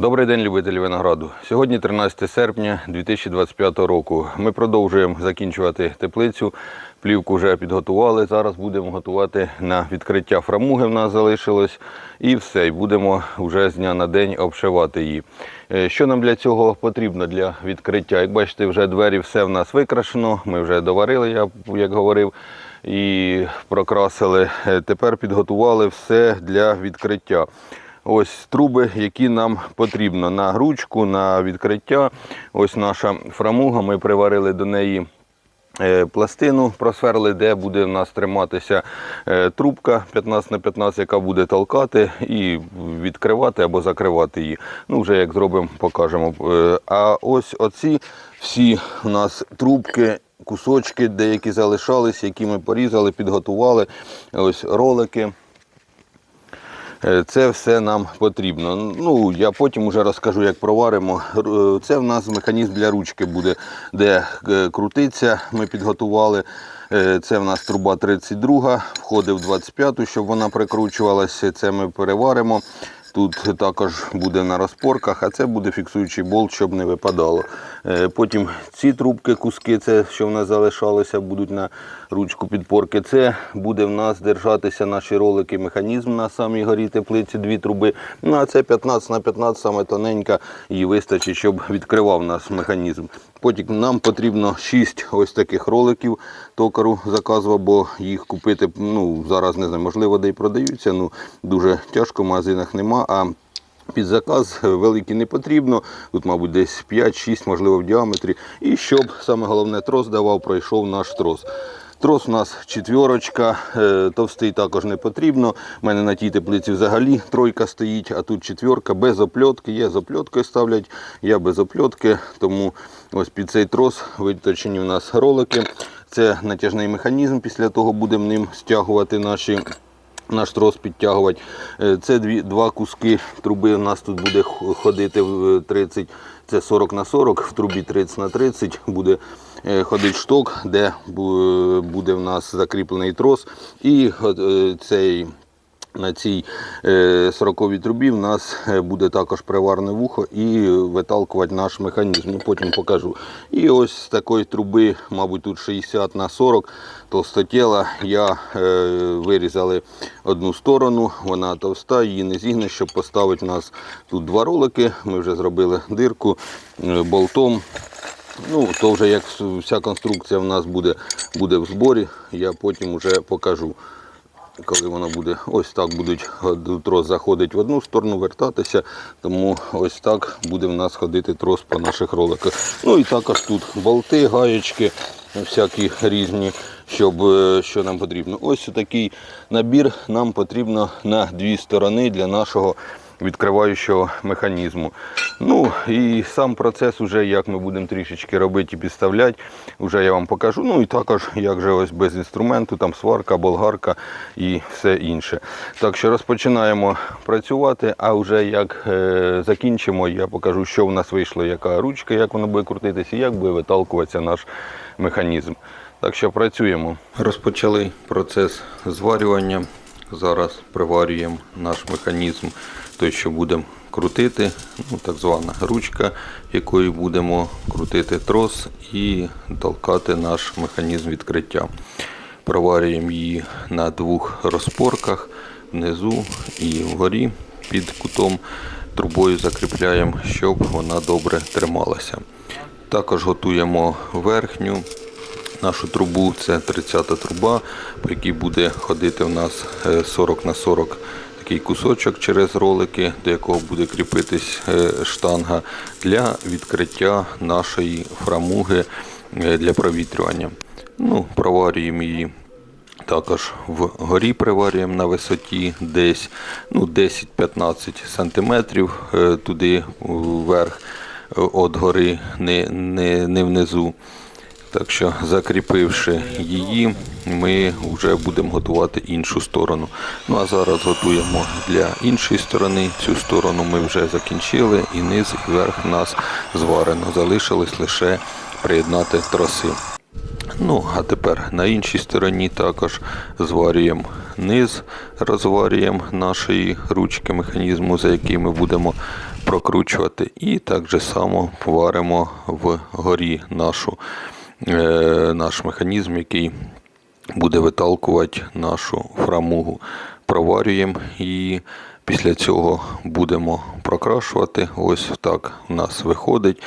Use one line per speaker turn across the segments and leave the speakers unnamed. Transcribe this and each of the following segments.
Добрий день, любителі винограду. Сьогодні 13 серпня 2025 року. Ми продовжуємо закінчувати теплицю. Плівку вже підготували. Зараз будемо готувати на відкриття фрамуги. В нас залишилось. І все. І будемо вже з дня на день обшивати її. Е, Що нам для цього потрібно для відкриття? Як бачите, вже двері все в нас викрашено. Ми вже доварили, я як говорив. І прокрасили. Е, Тепер підготували все для відкриття. Ось труби, які нам потрібно на ручку, на відкриття. Ось наша фрамуга. Ми приварили до неї е, пластину, просверли, де буде в нас триматися е, трубка 15 на 15, яка буде толкати і відкривати або закривати її. Ну, вже як зробимо, покажемо. Е, А ось оці всі у нас трубки. Кусочки деякі залишались, які ми порізали, підготували. Ось ролики. Е, Це все нам потрібно. Ну, я потім вже розкажу, як проваримо. Е, Це в нас механізм для ручки буде, де е, крутиться. Ми підготували. Це в нас труба 32, входить в 25, щоб вона прикручувалася. Це ми переваримо. Тут також буде на розпорках, а це буде фіксуючий болт, щоб не випадало. Е, Потім ці трубки, куски, це що в нас залишалося, будуть на ручку підпорки. Це буде в нас держатися наші ролики, механізм на самій горі теплиці, дві труби. Ну а це 15 на 15, саме тоненька, її вистачить, щоб відкривав нас механізм. Потім нам потрібно 6 ось таких роликів токару заказував, бо їх купити ну, зараз не знаю, можливо, де й продаються. Ну, дуже тяжко, в магазинах нема. А під заказ великий не потрібно. Тут, мабуть, десь 5-6, можливо, в діаметрі. І щоб саме головне трос давав, пройшов наш трос. Трос у нас четвірочка, е, товстий також не потрібно. У мене на тій теплиці взагалі тройка стоїть, а тут четвірка без опльотки. Є з опльоткою ставлять, я без опльотки, тому ось під цей трос виточені у нас ролики. Це натяжний механізм, після того будемо ним стягувати наші наш трос підтягувати. Е, Це дві, два куски труби. У нас тут буде ходити в 30, це 40 на 40, в трубі 30 на 30 буде е, ходити шток, де буде в нас закріплений трос. І е, цей на цій е, 40 трубі в нас буде також приварне вухо і виталкувати наш механізм. Ну, Потім покажу. І ось з такої труби, мабуть, тут 60 на 40 толстотіла, я вирізали одну сторону, вона товста, її не зігне, щоб поставити у нас тут два ролики. Ми вже зробили дирку болтом. Ну, то вже як вся конструкція в нас буде, буде в зборі, я потім вже покажу коли воно буде ось так будуть трос заходить в одну сторону, вертатися. Тому ось так буде в нас ходити трос по наших роликах. Ну і також тут болти, гаєчки, всякі різні, щоб е, що нам потрібно. Ось такий набір нам потрібно на дві сторони для нашого відкриваючого механізму. Ну і сам процес, уже як ми будемо трішечки робити і підставляти, вже я вам покажу. Ну і також, як же ось без інструменту, там сварка, болгарка і все інше. Так що розпочинаємо працювати, а вже як е, закінчимо, я покажу, що в нас вийшло, яка ручка, як вона буде крутитися, як буде виталкуватися наш механізм. Так що працюємо. Розпочали процес зварювання. Зараз приварюємо наш механізм, той, що будемо крутити, ну, так звана ручка, якою будемо крутити трос і толкати наш механізм відкриття. Проварюємо її на двох розпорках внизу і вгорі під кутом трубою закріпляємо, щоб вона добре трималася. Також готуємо верхню нашу трубу, це 30-та труба, по якій буде ходити у нас е, 40 на 40 такий кусочок через ролики, до якого буде кріпитись е, штанга для відкриття нашої фрамуги е, для провітрювання. Ну, проварюємо її також вгорі приварюємо на висоті десь ну, 10-15 см е, туди вверх від гори, не, не, не внизу. Так що, закріпивши її, ми вже будемо готувати іншу сторону. Ну а зараз готуємо для іншої сторони. Цю сторону ми вже закінчили, і низ, і верх нас зварено. Залишилось лише приєднати троси. Ну, а тепер на іншій стороні також зварюємо низ, розварюємо нашої ручки механізму, за який ми будемо прокручувати. І так же само варимо вгорі нашу, наш механізм, який буде виталкувати нашу фрамугу. Проварюємо і після цього будемо прокрашувати. Ось так у нас виходить.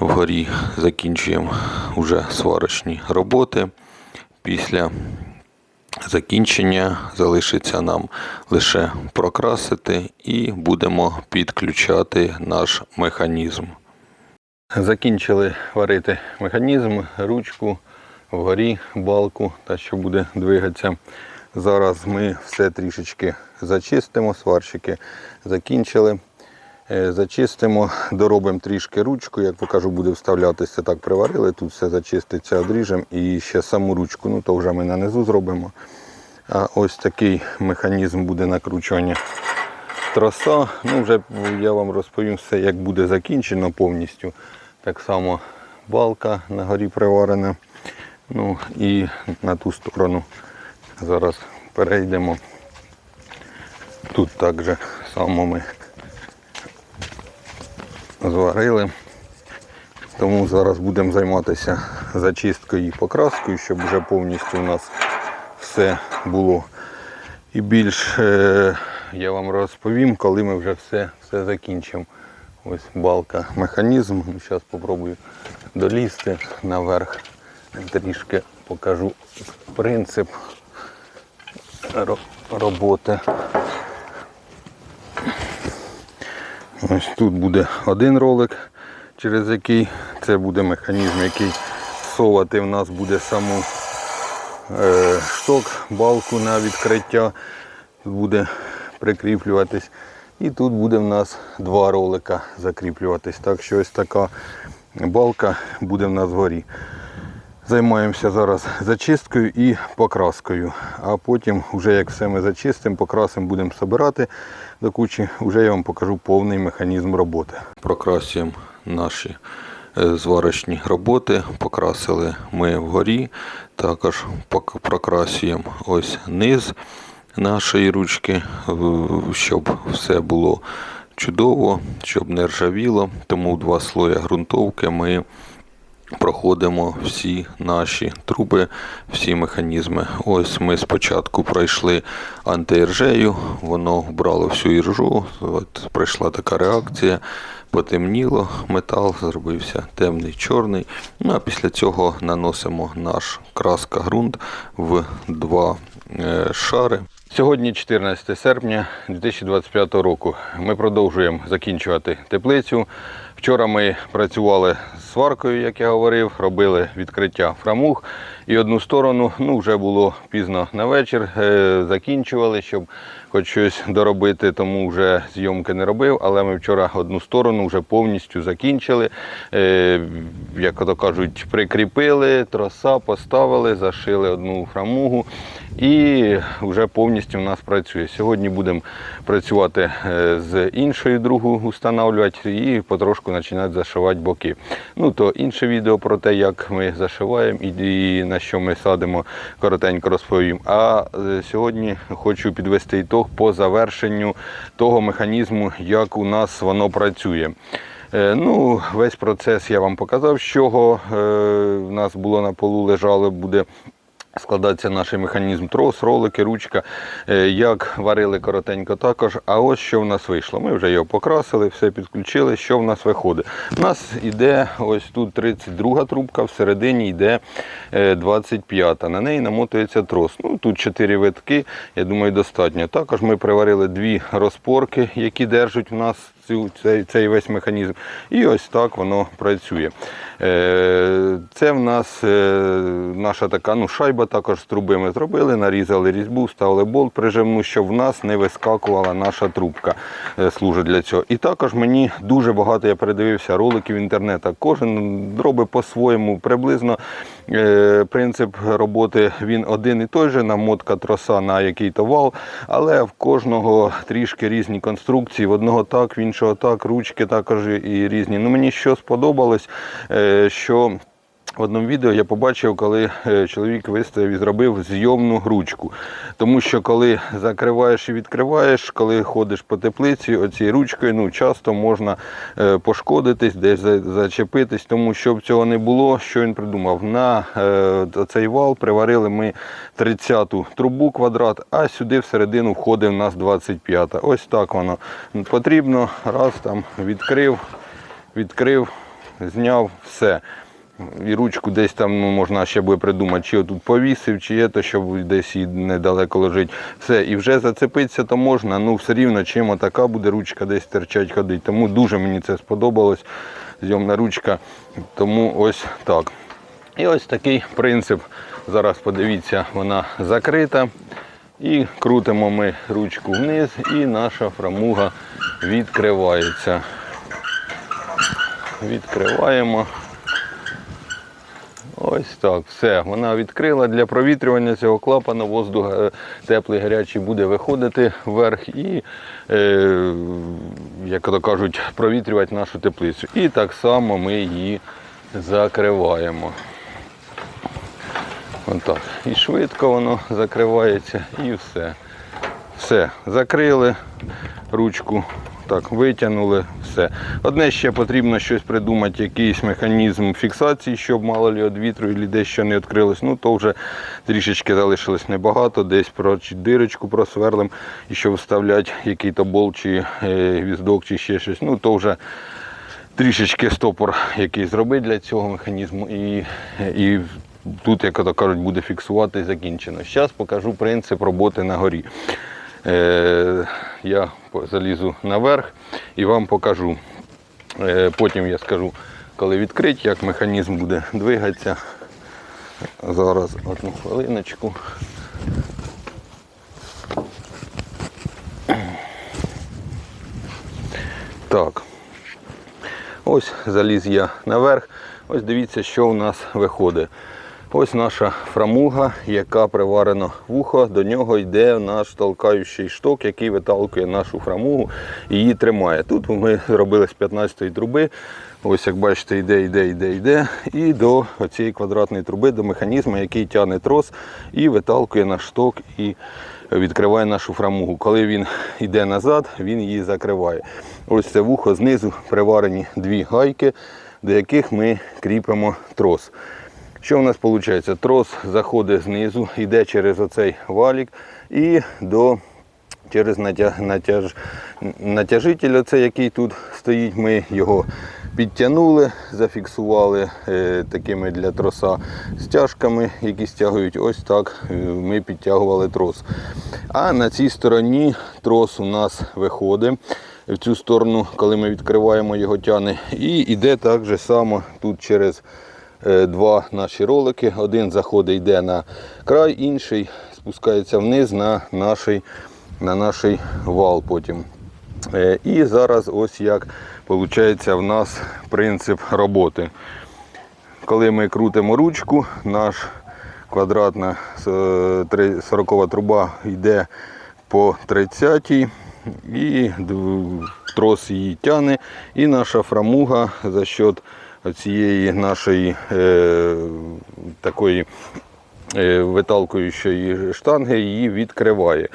Вгорі закінчуємо вже сварочні роботи. Після закінчення залишиться нам лише прокрасити і будемо підключати наш механізм. Закінчили варити механізм, ручку, вгорі балку, та що буде двигатися. Зараз ми все трішечки зачистимо, сварщики закінчили. Е, Зачистимо, доробимо трішки ручку, як покажу, буде вставлятися, так приварили, тут все зачиститься, одріжемо і ще саму ручку, ну то вже ми на низу зробимо. А ось такий механізм буде накручування троса. Ну, вже я вам розповім все, як буде закінчено повністю. Так само балка на горі приварена. Ну і на ту сторону зараз перейдемо. Тут так же само ми зварили. Тому зараз будемо займатися зачисткою і покраскою, щоб вже повністю у нас все було. І більш е, я вам розповім, коли ми вже все, все закінчимо. Ось балка, механізм. Зараз спробую долізти наверх. Трішки покажу принцип роботи. Ось тут буде один ролик, через який це буде механізм, який совати в нас буде саму е, шток, балку на відкриття. Тут буде прикріплюватись. І тут буде в нас два ролика закріплюватись. Так що ось така балка буде в нас вгорі. Займаємося зараз зачисткою і покраскою. А потім, вже як все ми зачистимо, покрасимо, будемо збирати до кучі, вже я вам покажу повний механізм роботи. Прокрасуємо наші е, зварочні роботи. Покрасили ми вгорі, також прокрасуємо ось низ нашої ручки, щоб все було чудово, щоб не ржавіло. Тому два слої ґрунтовки ми проходимо всі наші труби, всі механізми. Ось ми спочатку пройшли антиіржею, воно вбрало всю іржу. От пройшла така реакція. Потемніло, метал зробився темний, чорний. Ну а після цього наносимо наш краска ґрунт в два е, шари. Сьогодні 14 серпня 2025 року. Ми продовжуємо закінчувати теплицю. Вчора ми працювали з сваркою, як я говорив, робили відкриття фрамуг. І одну сторону ну, вже було пізно на вечір, е, закінчували, щоб хоч щось доробити, тому вже зйомки не робив. Але ми вчора одну сторону вже повністю закінчили. Е, Як то кажуть, прикріпили, троса поставили, зашили одну фрамугу і вже повністю в нас працює. Сьогодні будемо працювати е, з іншою другу встановлювати і потрошку починати зашивати боки. Ну то інше відео про те, як ми зашиваємо і, і на що ми садимо, коротенько розповім. А е, сьогодні хочу підвести ітог по завершенню того механізму, як у нас воно працює. Е, Ну, весь процес я вам показав, з чого е, в нас було на полу лежало, буде складатися наш механізм трос, ролики, ручка. Е, Як варили коротенько також. А ось що в нас вийшло. Ми вже його покрасили, все підключили. Що в нас виходить? У нас йде ось тут 32 трубка, всередині йде е, 25. На неї намотується трос. Ну, Тут 4 витки, я думаю, достатньо. Також ми приварили дві розпорки, які держать у нас цю, цей, цей весь механізм. І ось так воно працює. Е, Це в нас е, наша така ну, шайба, також з труби ми зробили, нарізали різьбу, ставили болт прижимну, щоб в нас не вискакувала наша трубка. Е, Служить для цього. І також мені дуже багато я передивився роликів інтернету. Кожен робить по-своєму приблизно. Е, Принцип роботи він один і той же, намотка троса на який-то вал, але в кожного трішки різні конструкції. В одного так, в іншого так, ручки також і різні. Ну Мені що сподобалось, е, що в одному відео я побачив, коли е, чоловік виставив і зробив зйомну ручку. Тому що коли закриваєш і відкриваєш, коли ходиш по теплиці, оцією ручкою ну, часто можна е, пошкодитись, десь зачепитись. Тому щоб цього не було, що він придумав? На е, цей вал приварили ми 30-ту трубу квадрат, а сюди всередину входить у нас 25-та. Ось так воно потрібно. Раз там відкрив, відкрив, зняв все. І ручку десь там ну, можна ще буде придумати, чи отут повісив, чи є то, щоб десь і недалеко лежить. Все, і вже зацепитися то можна, ну все рівно чим така буде ручка десь терчать ходить. Тому дуже мені це сподобалось. Зйомна ручка. Тому ось так. І ось такий принцип. Зараз подивіться, вона закрита. І крутимо ми ручку вниз, і наша фрамуга відкривається. Відкриваємо. Ось так, все. Вона відкрила для провітрювання цього клапана, воздух е, теплий, гарячий буде виходити вверх і, е, як то кажуть, провітрювати нашу теплицю. І так само ми її закриваємо. Отак. І швидко воно закривається і все. Все, закрили ручку, так, витягнули, все. Одне ще потрібно щось придумати, якийсь механізм фіксації, щоб мало лі від вітру і дещо не відкрилось. Ну, то вже трішечки залишилось небагато, десь про дирочку просверлим, і щоб вставляти який-то болт чи е, гвіздок, чи ще щось. Ну, то вже трішечки стопор який зробити для цього механізму. І, і тут, як то кажуть, буде фіксувати закінчено. Зараз покажу принцип роботи на горі. Е, я залізу наверх і вам покажу. Е, потім я скажу, коли відкрити, як механізм буде двигатися. Зараз одну хвилиночку. Так. Ось заліз я наверх. Ось дивіться, що у нас виходить. Ось наша фрамуга, яка приварена в ухо. До нього йде наш толкаючий шток, який виталкує нашу фрамугу і її тримає. Тут ми зробили з 15-ї труби. Ось як бачите, йде, йде, йде, йде. І до цієї квадратної труби, до механізму, який тягне трос і виталкує наш шток і відкриває нашу фрамугу. Коли він йде назад, він її закриває. Ось це вухо знизу приварені дві гайки, до яких ми кріпимо трос. Що в нас виходить? Трос заходить знизу, йде через оцей валік і до через натяж, натяжитель, оцей, який тут стоїть, ми його підтягнули, зафіксували е, такими для троса стяжками, які стягують. Ось так е, ми підтягували трос. А на цій стороні трос у нас виходить. В цю сторону, коли ми відкриваємо його тяне, і йде так же само тут через два наші ролики. Один заходить йде на край, інший спускається вниз на наш, на наш вал потім. Е, І зараз ось як виходить в нас принцип роботи. Коли ми крутимо ручку, наш квадратна е, 40 труба йде по 30 і трос її тягне. І наша фрамуга за счет цієї нашої е, такої е, виталкуючої штанги її відкриває.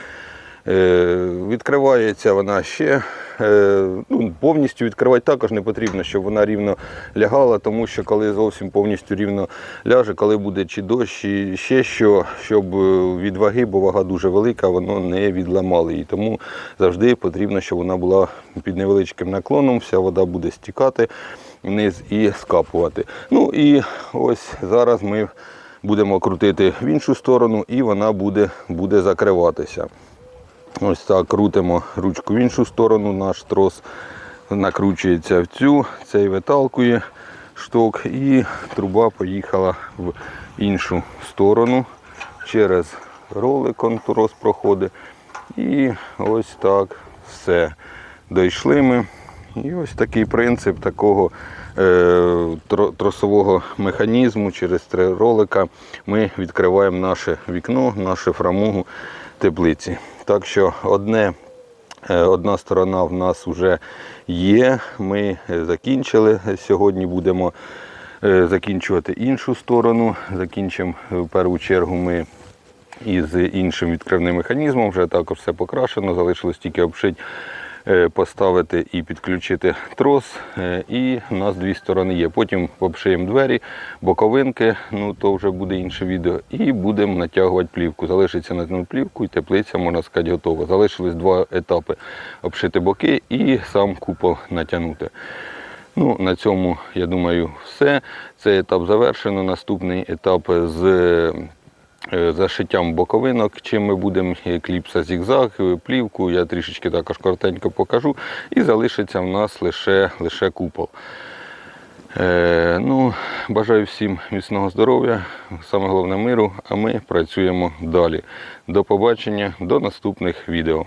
Е, Відкривається вона ще. е, Ну, повністю відкривати також не потрібно, щоб вона рівно лягала, тому що коли зовсім повністю рівно ляже, коли буде чи дощ, чи ще що, щоб е, від ваги, бо вага дуже велика, воно не відламало її. Тому завжди потрібно, щоб вона була під невеличким наклоном, вся вода буде стікати вниз і скапувати. Ну і ось зараз ми будемо крутити в іншу сторону, і вона буде, буде закриватися. Ось так крутимо ручку в іншу сторону, наш трос накручується в цю, цей виталкує шток і труба поїхала в іншу сторону. Через ролик он трос проходить. І ось так все. Дійшли ми. І ось такий принцип такого е, тросового механізму через три ролика ми відкриваємо наше вікно, нашу фрамугу теплиці. Так що одне, е, одна сторона в нас вже є. Ми е, закінчили. Сьогодні будемо закінчувати іншу сторону. Закінчимо в першу чергу ми із іншим відкривним механізмом. Вже також все покрашено, залишилось тільки обшити, поставити і підключити трос. Е, І у нас дві сторони є. Потім обшиємо двері, боковинки, ну то вже буде інше відео. І будемо натягувати плівку. Залишиться натягнути плівку і теплиця, можна сказати, готова. Залишились два етапи обшити боки і сам купол натягнути. Ну, на цьому, я думаю, все. Цей етап завершено. Наступний етап з е, зашиттям боковинок, чим ми будемо е, кліпса зігзаг, е, плівку, я трішечки також коротенько покажу. І залишиться в нас лише, лише купол. Е, ну, бажаю всім міцного здоров'я, саме головне миру, а ми працюємо далі. До побачення, до наступних відео.